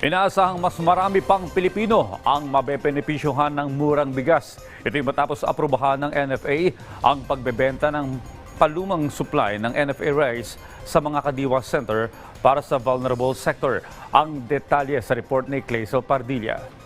Inaasahang mas marami pang Pilipino ang mabebenepisyuhan ng murang bigas. Ito'y matapos aprobahan ng NFA ang pagbebenta ng palumang supply ng NFA rice sa mga kadiwa center para sa vulnerable sector. Ang detalye sa report ni Clazel Pardilla.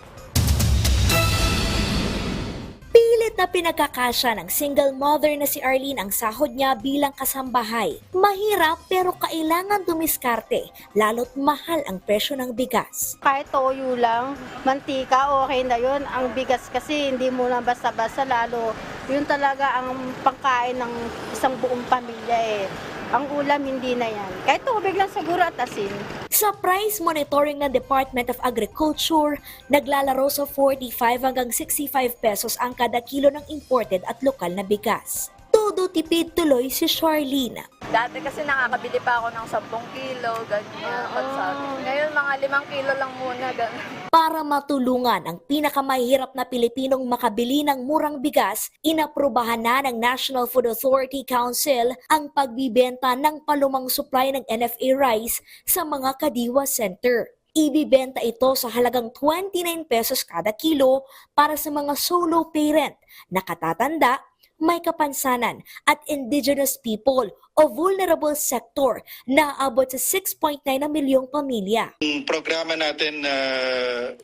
Na pinagkakasya ng single mother na si Arlene ang sahod niya bilang kasambahay. Mahirap pero kailangan dumiskarte, lalo't mahal ang presyo ng bigas. Kahit toyo lang, mantika, okay na yun. Ang bigas kasi hindi mo na basta-basta lalo. Yun talaga ang pangkain ng isang buong pamilya eh. Ang ulam hindi na yan. Kahit tubig lang siguro at asin. Sa price monitoring ng Department of Agriculture, naglalaro sa 45 hanggang 65 pesos ang kada kilo ng imported at lokal na bigas. Todo tipid tuloy si Charlene. Dati kasi nakakabili pa ako ng 10 kilo, ganyan. Pagsabi. Ngayon, mga 5 kilo lang muna, ganyan. Para matulungan ang pinakamahirap na Pilipinong makabili ng murang bigas, inaprubahan na ng National Food Authority Council ang pagbibenta ng palumang supply ng NFA rice sa mga kadiwa center. Ibibenta ito sa halagang 29 pesos kada kilo para sa mga solo parent, nakatatanda, may kapansanan at indigenous people o vulnerable sector na abot sa 6.9 na milyong pamilya. Ang programa natin na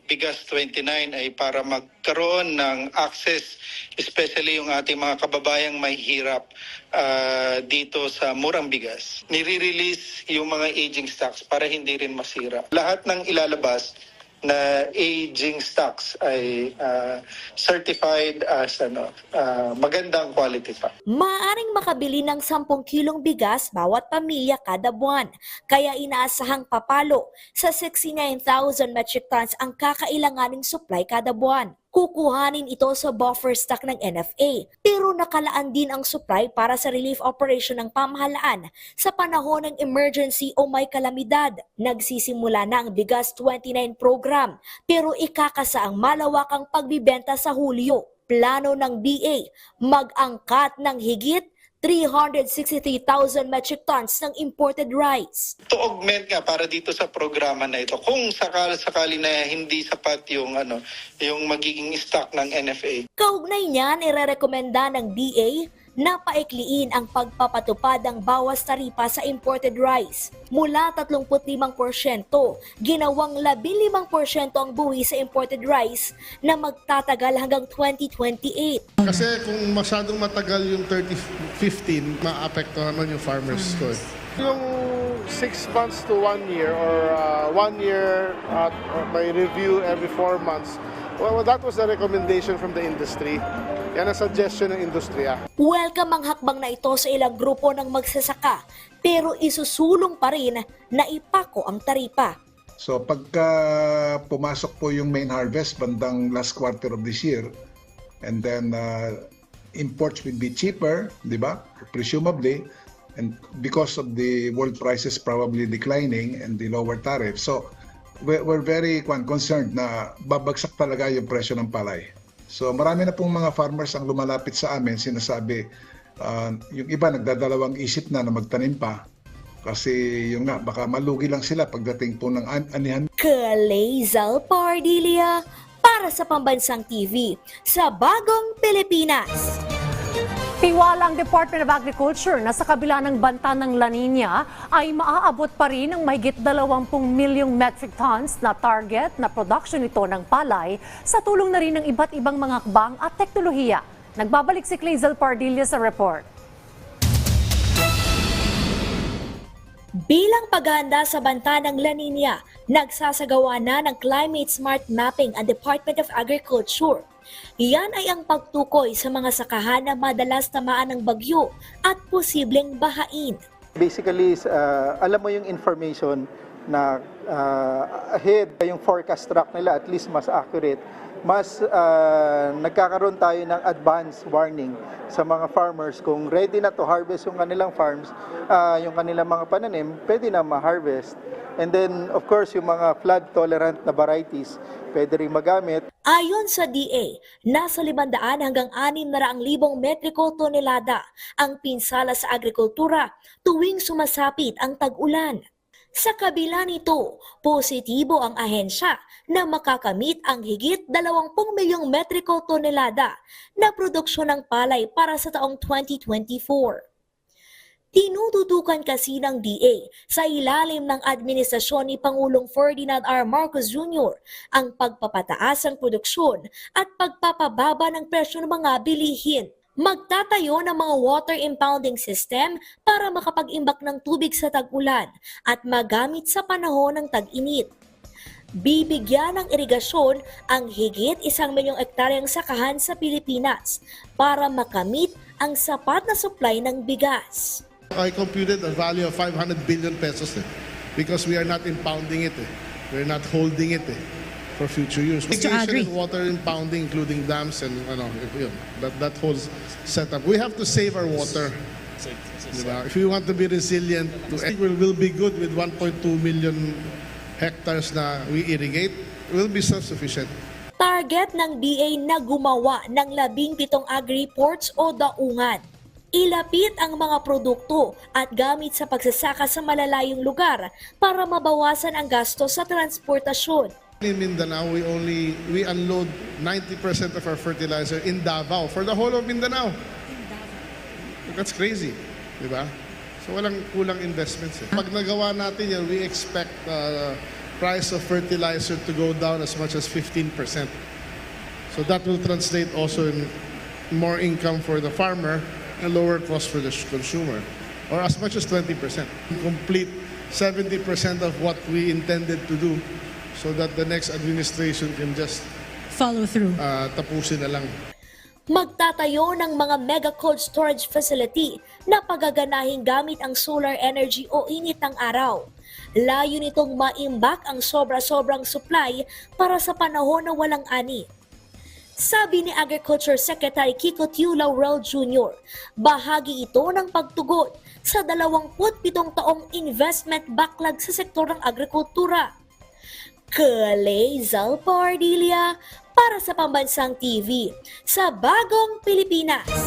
Bigas 29 ay para magkaroon ng access especially yung ating mga kababayang may hirap ah, dito sa murang bigas. Nire-release yung mga aging stocks para hindi rin masira. Lahat ng ilalabas na aging stocks ay ah, certified as ano ah, magandang quality pa. Maaring makabili ng 10 kilong bigas bawat pamilya kada buwan, kaya inaasahang papalo sa 69,000 metric tons ang kakailanganing supply kada buwan. Kukuhanin ito sa buffer stock ng NFA, pero nakalaan din ang supply para sa relief operation ng pamahalaan sa panahon ng emergency o may kalamidad. Nagsisimula na ang Bigas 29 program, pero ikakasa ang malawakang pagbibenta sa Hulyo plano ng BA mag-angkat ng higit 363,000 metric tons ng imported rice. to augment nga para dito sa programa na ito kung sakali sakali na hindi sapat yung ano yung magiging stock ng NFA Kaugnay niyan, irerekomenda ng BA na paikliin ang pagpapatupad ng bawas taripa sa imported rice. Mula 35%, ginawang 15% ang buwi sa imported rice na magtatagal hanggang 2028. Kasi kung masyadong matagal yung 30-15, maapekto naman yung farmer's score. Yung six months to one year or uh, one year at or may review every four months, well, that was the recommendation from the industry. Yan ang suggestion ng industriya. Welcome ang hakbang na ito sa ilang grupo ng magsasaka, pero isusulong pa rin na ipako ang taripa. So pagka pumasok po yung main harvest bandang last quarter of this year and then uh, imports will be cheaper, di ba? Presumably and because of the world prices probably declining and the lower tariff. So we're, very concerned na babagsak talaga yung presyo ng palay. So marami na pong mga farmers ang lumalapit sa amin sinasabi uh, yung iba nagdadalawang isip na na magtanim pa kasi yung nga baka malugi lang sila pagdating po ng an- anihan Kalezal Pardilia para sa Pambansang TV sa Bagong Pilipinas. Tiwala ang Department of Agriculture na sa kabila ng banta ng La Nina ay maaabot pa rin ang mahigit 20 milyong metric tons na target na production nito ng palay sa tulong na rin ng iba't ibang mga hakbang at teknolohiya. Nagbabalik si Clazel Pardilla sa report. Bilang paghahanda sa banta ng La Nina, nagsasagawa na ng Climate Smart Mapping ang Department of Agriculture. Iyan ay ang pagtukoy sa mga sakahan na madalas tamaan ng bagyo at posibleng bahain. Basically, uh, alam mo yung information na uh, ahead, yung forecast track nila at least mas accurate, mas uh, nagkakaroon tayo ng advance warning sa mga farmers kung ready na to harvest yung kanilang farms, uh, yung kanilang mga pananim, pwede na ma-harvest. And then, of course, yung mga flood-tolerant na varieties, pwede rin magamit. Ayon sa DA, nasa 500 hanggang 600,000 metriko tonelada ang pinsala sa agrikultura tuwing sumasapit ang tag-ulan. Sa kabila nito, positibo ang ahensya na makakamit ang higit 20 milyong metriko tonelada na produksyon ng palay para sa taong 2024. Tinututukan kasi ng DA sa ilalim ng administrasyon ni Pangulong Ferdinand R. Marcos Jr. ang pagpapataas ng produksyon at pagpapababa ng presyo ng mga bilihin. Magtatayo ng mga water impounding system para makapag-imbak ng tubig sa tag-ulan at magamit sa panahon ng tag-init. Bibigyan ng irigasyon ang higit isang milyong ektaryang sakahan sa Pilipinas para makamit ang sapat na supply ng bigas. I computed a value of 500 billion pesos eh, because we are not impounding it. Eh. We're not holding it eh, for future use. Mr. Irrigation and water impounding, including dams and ano, yun, that, that whole setup. We have to save our water. Diba? If we want to be resilient, to, I think we'll, we'll be good with 1.2 million hectares na we irrigate. We'll be self-sufficient. Target ng DA na gumawa ng labing pitong agri-ports o daungan. Ilapit ang mga produkto at gamit sa pagsasaka sa malalayong lugar para mabawasan ang gasto sa transportasyon. In Mindanao, we only we unload 90% of our fertilizer in Davao for the whole of Mindanao. That's crazy, di ba? So walang kulang investments. Eh. Pag nagawa natin yan, we expect uh, price of fertilizer to go down as much as 15%. So that will translate also in more income for the farmer and lower cost for the consumer, or as much as 20%. Complete 70% of what we intended to do so that the next administration can just Follow through. uh, tapusin na lang. Magtatayo ng mga mega cold storage facility na pagaganahing gamit ang solar energy o init ng araw. Layo nitong maimbak ang sobra-sobrang supply para sa panahon na walang ani. Sabi ni Agriculture Secretary Kiko Tiulaw Rel Jr., bahagi ito ng pagtugon sa 27 taong investment backlog sa sektor ng agrikultura. Kalay Zalpardilia para sa Pambansang TV sa Bagong Pilipinas.